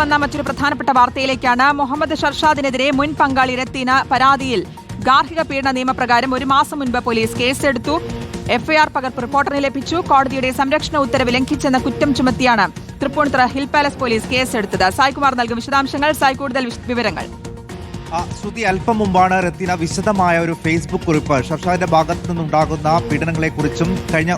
വന്ന മറ്റൊരു പ്രധാനപ്പെട്ട വാർത്തയിലേക്കാണ്. മുഹമ്മദ് ഷർഷാദിനെതിരെ മുൻ പങ്കാളി രത്തീന പരാതിയിൽ ഗാർഹിക പീഡന നിയമപ്രകാരം ഒരു മാസം മുൻപ് പോലീസ് കേസെടുത്തു. എഫ്ഐആർ പകർപ്പ് റിപ്പോർട്ടറിന് ലഭിച്ചു. കോടതിയുടെ സംരക്ഷണ ഉത്തരവ് ലംഘിച്ചെന്ന കുറ്റം ചുമത്തിയാണ് തൃപ്പൂണിത്തുറ ഹിൽ പാലസ് പോലീസ് കേസെടുത്തത്. സായ്കുമാർ നൽകും വിശദാംശങ്ങൾ. സായ് കൂടുതൽ വിവരങ്ങൾ. ശ്രുതി അല്പം മുമ്പാണ് രത്തിന വിശദമായ ഒരു ഫേസ്ബുക്ക് കുറിപ്പ്. ഷർഷാദിന്റെ ഭാഗത്തു നിന്നുണ്ടാകുന്ന പീഡനങ്ങളെക്കുറിച്ചും കഴിഞ്ഞ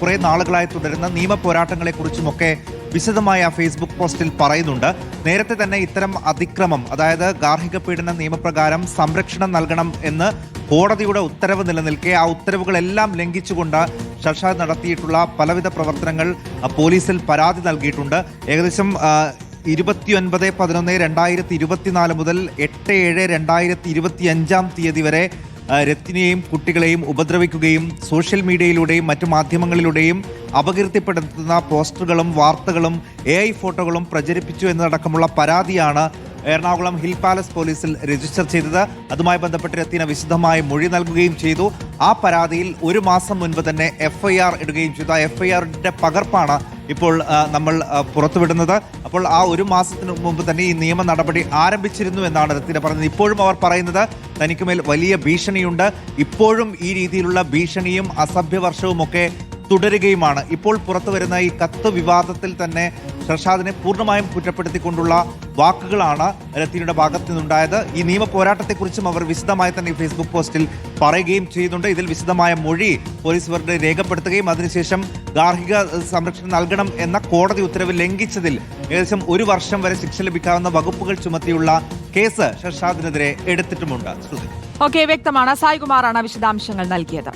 കുറേ നാളുകളായി തുടരുന്ന നിയമ പോരാട്ടങ്ങളെക്കുറിച്ചും ഒക്കെ വിശദമായ ഫേസ്ബുക്ക് പോസ്റ്റിൽ പറയുന്നുണ്ട്. നേരത്തെ തന്നെ ഇത്തരം അതിക്രമം അതായത് ഗാർഹിക പീഡന നിയമപ്രകാരം സംരക്ഷണം നൽകണം എന്ന് കോടതിയുടെ ഉത്തരവ് നിലനിൽക്കെ ആ ഉത്തരവുകളെല്ലാം ലംഘിച്ചുകൊണ്ട് ഷർഷാദ് നടത്തിയിട്ടുള്ള പലവിധ പ്രവർത്തനങ്ങൾ പോലീസിൽ പരാതി നൽകിയിട്ടുണ്ട്. ഏകദേശം ഇരുപത്തിയൊൻപത് പതിനൊന്ന് രണ്ടായിരത്തി ഇരുപത്തിനാല് മുതൽ എട്ട് ഏഴ് രണ്ടായിരത്തി ഇരുപത്തി അഞ്ചാം തീയതി വരെ രത്തിനെയും കുട്ടികളെയും ഉപദ്രവിക്കുകയും സോഷ്യൽ മീഡിയയിലൂടെയും മറ്റു മാധ്യമങ്ങളിലൂടെയും അപകീർത്തിപ്പെടുത്തുന്ന പോസ്റ്ററുകളും വാർത്തകളും എ ഫോട്ടോകളും പ്രചരിപ്പിച്ചു എന്നതടക്കമുള്ള പരാതിയാണ് എറണാകുളം ഹിൽ പാലസ് പോലീസിൽ രജിസ്റ്റർ ചെയ്തത്. അതുമായി ബന്ധപ്പെട്ട് എത്തിന വിശദമായ മൊഴി നൽകുകയും ചെയ്തു. ആ പരാതിയിൽ ഒരു മാസം മുൻപ് തന്നെ എഫ്ഐആർ ഇടുകയും ചെയ്തു. ആ എഫ്ഐആറിന്റെ പകർപ്പാണ് ഇപ്പോൾ നമ്മൾ പുറത്തുവിടുന്നത്. അപ്പോൾ ആ ഒരു മാസത്തിന് മുമ്പ് തന്നെ ഈ നിയമ നടപടി ആരംഭിച്ചിരുന്നു എന്നാണ് രത്തിന പറയുന്നത് ഇപ്പോഴും അവർ പറയുന്നത് തനിക്ക്മേൽ വലിയ ഭീഷണിയുണ്ട്. ഇപ്പോഴും ഈ രീതിയിലുള്ള ഭീഷണിയും അസഭ്യവർഷവും ഒക്കെ തുടരുകയുമാണ്. ഇപ്പോൾ പുറത്തു വരുന്ന ഈ കത്ത് വിവാദത്തിൽ തന്നെ ഷർഷാദിനെ പൂർണമായും കുറ്റപ്പെടുത്തിക്കൊണ്ടുള്ള വാക്കുകളാണ് രത്തീനയുടെ ഭാഗത്തു നിന്നുണ്ടായത്. ഈ നിയമ പോരാട്ടത്തെക്കുറിച്ചും അവർ വിശദമായി തന്നെ ഫേസ്ബുക്ക് പോസ്റ്റിൽ പറയുകയും ചെയ്യുന്നുണ്ട്. ഇതിൽ വിശദമായ മൊഴി പോലീസ് ഇവരുടെ രേഖപ്പെടുത്തുകയും അതിനുശേഷം ഗാർഹിക സംരക്ഷണം നൽകണം എന്ന കോടതി ഉത്തരവ് ലംഘിച്ചതിൽ ഏകദേശം ഒരു വർഷം വരെ ശിക്ഷ ലഭിക്കാവുന്ന വകുപ്പുകൾ ചുമത്തിയുള്ള കേസ് ഷർഷാദിനെതിരെ എടുത്തിട്ടുമുണ്ട്. ഓക്കെ വ്യക്തമാണ്. സായികുമാറാണ് വിശദാംശങ്ങൾ നൽകിയത്.